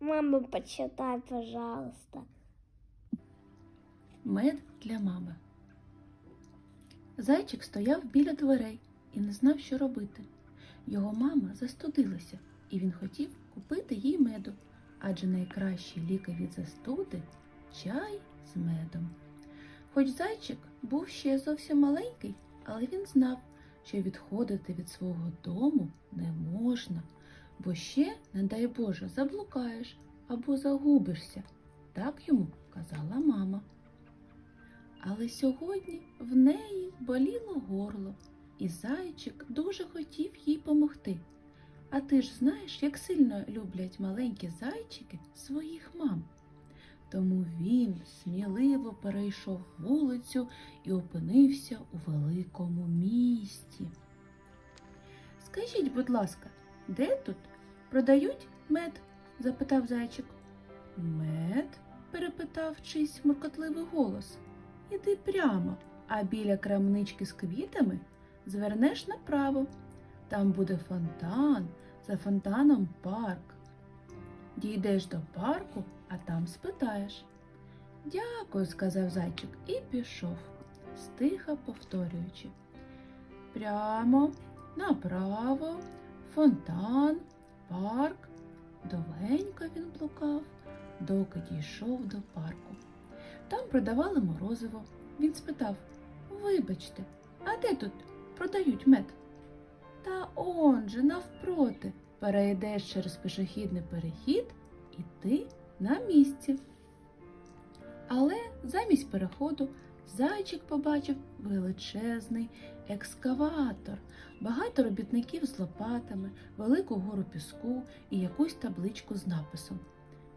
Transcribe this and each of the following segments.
Мама, почитай, пожалуйста. Мед для мами. Зайчик стояв біля дверей і не знав, що робити. Його мама застудилася, і він хотів купити їй меду, адже найкращий ліки від застуди чай з медом. Хоч зайчик був ще зовсім маленький, але він знав, що відходити від свого дому не можна, бо ще, не дай Боже, заблукаєш або загубишся. Так йому казала мама. Але сьогодні в неї боліло горло, і зайчик дуже хотів їй помогти. А ти ж знаєш, як сильно люблять маленькі зайчики своїх мам. Тому він сміливо перейшов вулицю і опинився у великому місті. Скажіть, будь ласка, де тут продають мед? запитав зайчик. Мед? перепитав чийсь муркотливий голос. Іди прямо, а біля крамнички з квітами звернеш направо. Там буде фонтан, за фонтаном парк. Дійдеш до парку, а там спитаєш. Дякую, сказав зайчик і пішов, стиха повторюючи. Прямо, направо, фонтан, парк. Довгенько він блукав, доки дійшов до парку. Там продавали морозиво. Він спитав Вибачте, а де тут продають мед? Та он же навпроти перейдеш через пішохідний перехід і ти на місці. Але замість переходу зайчик побачив величезний екскаватор, багато робітників з лопатами, велику гору піску і якусь табличку з написом.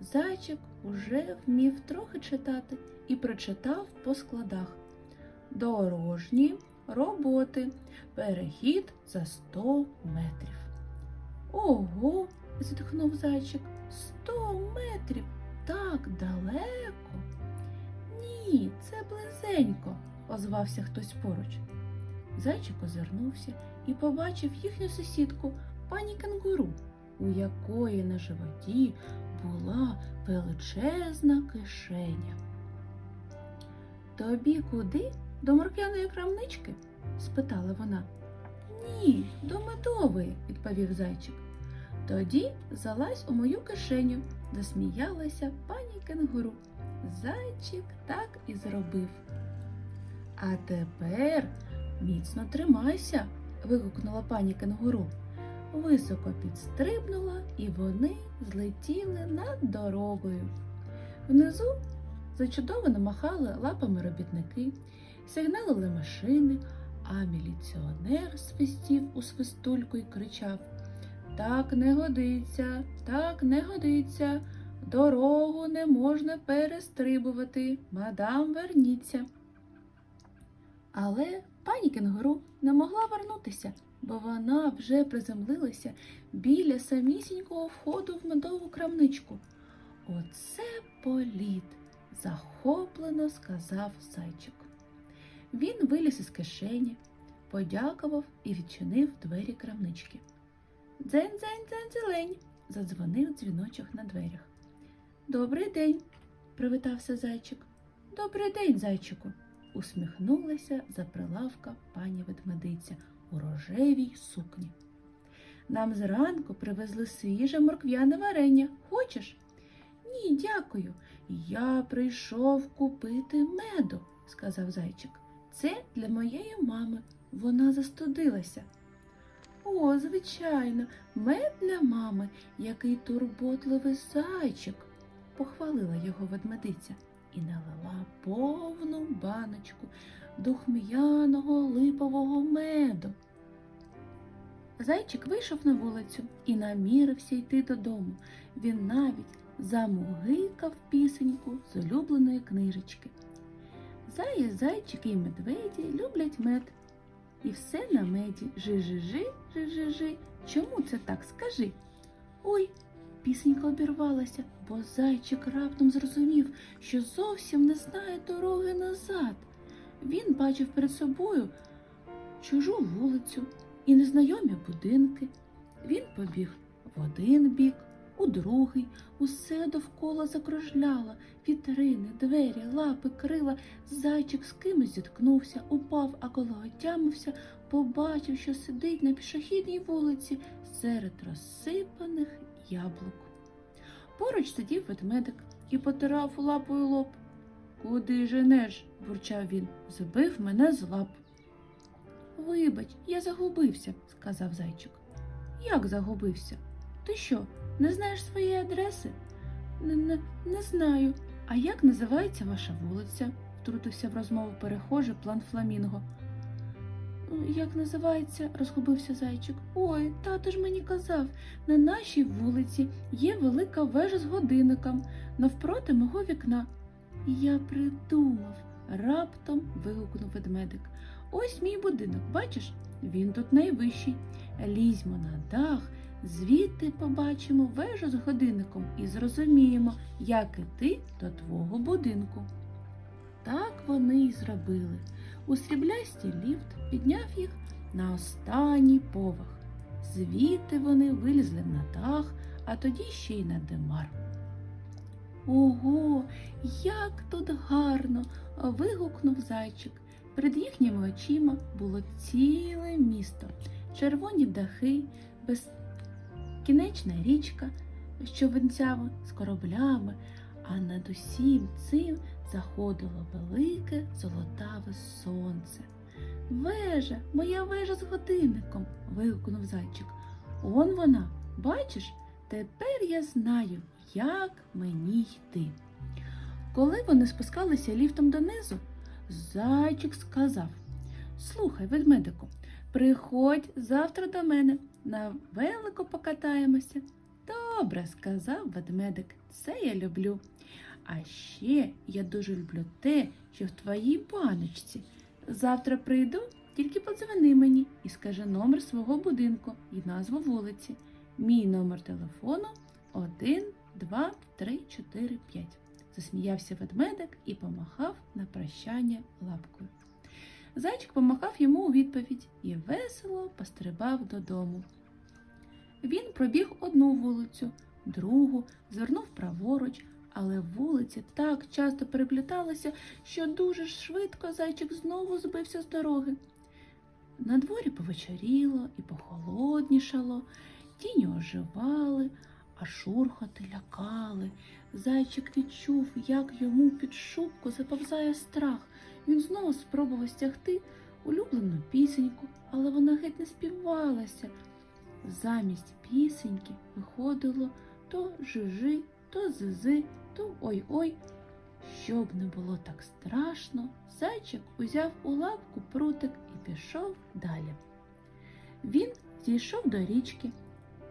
Зайчик уже вмів трохи читати і прочитав по складах. Дорожні роботи. Перехід за 100 метрів. Ого, зітхнув зайчик. Сто метрів так далеко. Ні, це близенько, озвався хтось поруч. Зайчик озирнувся і побачив їхню сусідку, пані кенгуру, у якої на животі була величезна кишеня. Тобі куди? До морк'яної крамнички? спитала вона. Ні, до медової, відповів зайчик. Тоді залазь у мою кишеню, засміялася пані кенгуру. Зайчик так і зробив. А тепер міцно тримайся, вигукнула пані кенгуру. Високо підстрибнула, і вони злетіли над дорогою. Внизу зачудовано махали лапами робітники, сигналили машини, а міліціонер свистів у свистульку і кричав Так не годиться, так не годиться, дорогу не можна перестрибувати, мадам верніться. Але пані кенгуру не могла вернутися, бо вона вже приземлилася біля самісінького входу в медову крамничку. Оце політ, захоплено сказав зайчик. Він виліз із кишені, подякував і відчинив двері крамнички. Дзень, дзень, дзень, зелень, задзвонив дзвіночок на дверях. Добрий день, привітався зайчик. Добрий день, зайчику, усміхнулася за прилавка пані ведмедиця у рожевій сукні. Нам зранку привезли свіже морквяне варення. Хочеш? Ні, дякую. Я прийшов купити меду, сказав зайчик. Це для моєї мами. Вона застудилася. О, звичайно, мед для мами, який турботливий зайчик, похвалила його ведмедиця і налила повну баночку духм'яного липового меду. Зайчик вийшов на вулицю і намірився йти додому. Він навіть замугикав пісеньку з улюбленої книжечки. Зая, зайчики і медведі люблять мед. І все на меді. Жи-жи-жи, жи-жи-жи. Чому це так? Скажи. Ой, пісенька обірвалася, бо зайчик раптом зрозумів, що зовсім не знає дороги назад. Він бачив перед собою чужу вулицю і незнайомі будинки. Він побіг в один бік, у другий, усе довкола закружляло, вітрини, двері, лапи, крила. Зайчик з кимось зіткнувся, упав, а коли отямився, побачив, що сидить на пішохідній вулиці серед розсипаних яблук. Поруч сидів ведмедик і потирав лапою лоб. Куди женеш? бурчав він. Збив мене з лап. Вибач, я загубився, сказав зайчик. Як загубився? Ти що, не знаєш своєї адреси? Не, не, не знаю. А як називається ваша вулиця? втрутився в розмову перехожий план Фламінго. Як називається? розгубився зайчик. Ой, тато ж мені казав, на нашій вулиці є велика вежа з годинником навпроти мого вікна. Я придумав, раптом вигукнув ведмедик. Ось мій будинок, бачиш? Він тут найвищий. Лізьмо на дах, звідти побачимо вежу з годинником і зрозуміємо, як іти до твого будинку. Так вони й зробили. У сріблястій ліфт підняв їх на останній поверх. Звідти вони вилізли на дах, а тоді ще й на димар. Ого, як тут гарно! вигукнув зайчик. Перед їхніми очима було ціле місто, червоні дахи, безкінечна річка, що винцяла з кораблями, а над усім цим заходило велике золотаве сонце. Вежа, моя вежа з годинником. вигукнув зайчик. Он вона, бачиш, тепер я знаю, як мені йти. Коли вони спускалися ліфтом донизу, зайчик сказав Слухай, ведмедику, приходь завтра до мене, на велико покатаємося. Добре, сказав ведмедик, це я люблю. А ще я дуже люблю те, що в твоїй баночці. Завтра прийду, тільки подзвони мені і скажи номер свого будинку і назву вулиці. Мій номер телефону 1, 2, 3, 4, 5. Засміявся ведмедик і помахав на прощання лапкою. Зайчик помахав йому у відповідь і весело пострибав додому. Він пробіг одну вулицю, другу, звернув праворуч, але вулиці так часто перепліталися, що дуже швидко зайчик знову збився з дороги. На дворі повечеріло і похолоднішало, тіні оживали, а шурхоти лякали. Зайчик відчув, як йому під шубку заповзає страх. Він знову спробував стягти улюблену пісеньку, але вона геть не співалася. Замість пісеньки виходило то жижи, то зизи, то ой-ой. Щоб не було так страшно, зайчик узяв у лапку прутик і пішов далі. Він зійшов до річки,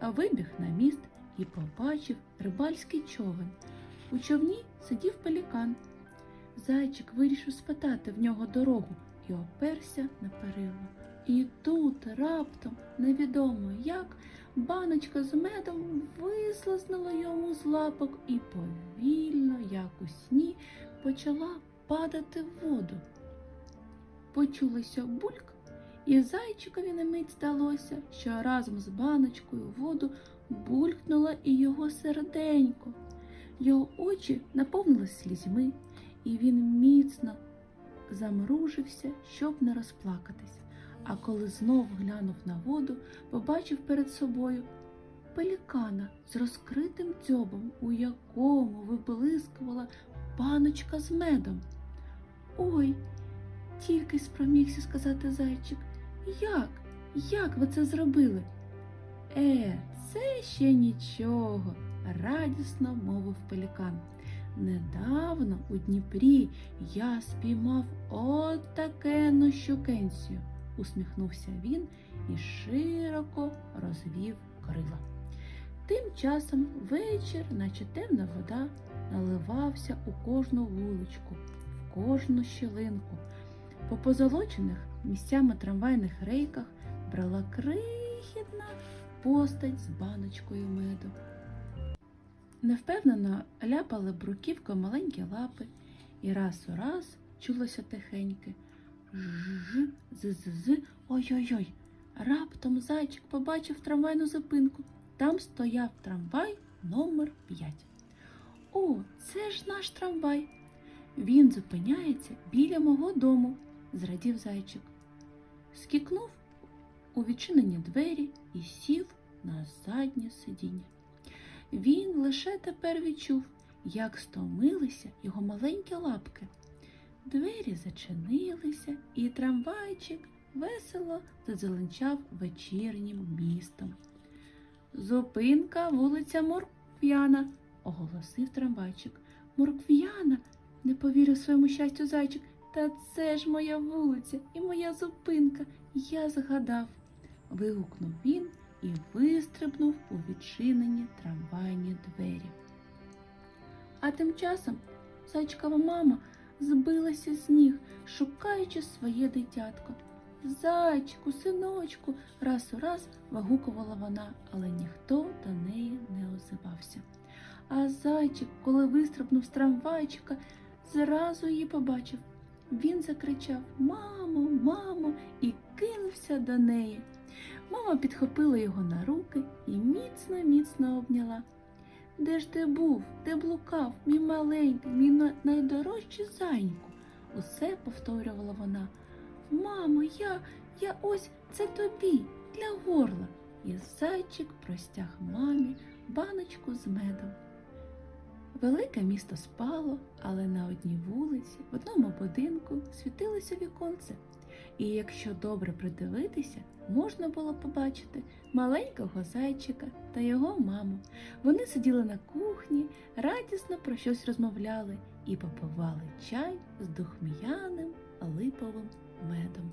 а вибіг на міст і побачив рибальський човен. У човні сидів пелікан. Зайчик вирішив спитати в нього дорогу і оперся на перило. І тут раптом, невідомо як, баночка з медом вислизнула йому з лапок і повільно, як у сні, почала падати в воду. Почулося бульк, і зайчикові на мить здалося, що разом з баночкою в воду булькнуло і його серденько. Його очі наповнились слізьми, і він міцно замружився, щоб не розплакатись. А коли знов глянув на воду, побачив перед собою пелікана з розкритим дзьобом, у якому виблискувала паночка з медом. Ой, тільки спромігся сказати зайчик. Як? Як ви це зробили? Е, це ще нічого, радісно мовив пелікан. Недавно у Дніпрі я спіймав отакену щукенцію, усміхнувся він і широко розвів крила. Тим часом вечір, наче темна вода, наливався у кожну вуличку, в кожну щілинку. По позолочених місцями трамвайних рейках брала крихітна постать з баночкою меду. Невпевнено ляпали бруківкою маленькі лапи, і раз у раз чулося тихеньке ж з з з ой-ой-ой. Раптом зайчик побачив трамвайну зупинку. Там стояв трамвай номер 5. О, це ж наш трамвай. Він зупиняється біля мого дому, зрадів зайчик. Скікнув у відчинені двері і сів на заднє сидіння. Він лише тепер відчув, як стомилися його маленькі лапки. Двері зачинилися, і трамвайчик весело зазеленчав вечірнім містом. Зупинка вулиця Моркв'яна, оголосив трамвайчик. Моркв'яна, не повірив своєму щастю зайчик. Та це ж моя вулиця і моя зупинка. Я згадав. вигукнув він і вистрибнув у відчинені трамвайні двері. А тим часом зайчикова мама збилася з ніг, шукаючи своє дитятко. Зайчику, синочку, раз у раз вигукувала вона, але ніхто до неї не озивався. А зайчик, коли вистрибнув з трамвайчика, зразу її побачив. Він закричав Мамо, мамо, і кинувся до неї. Мама підхопила його на руки і міцно, міцно обняла. Де ж ти був, де блукав, мій маленький, мій найдорожчий зайку? Усе повторювала вона. Мамо, я, я ось це тобі, для горла. І зайчик простяг мамі баночку з медом. Велике місто спало, але на одній вулиці, в одному будинку світилося віконце. І якщо добре придивитися, можна було побачити маленького зайчика та його маму. Вони сиділи на кухні, радісно про щось розмовляли і попивали чай з духм'яним липовим медом.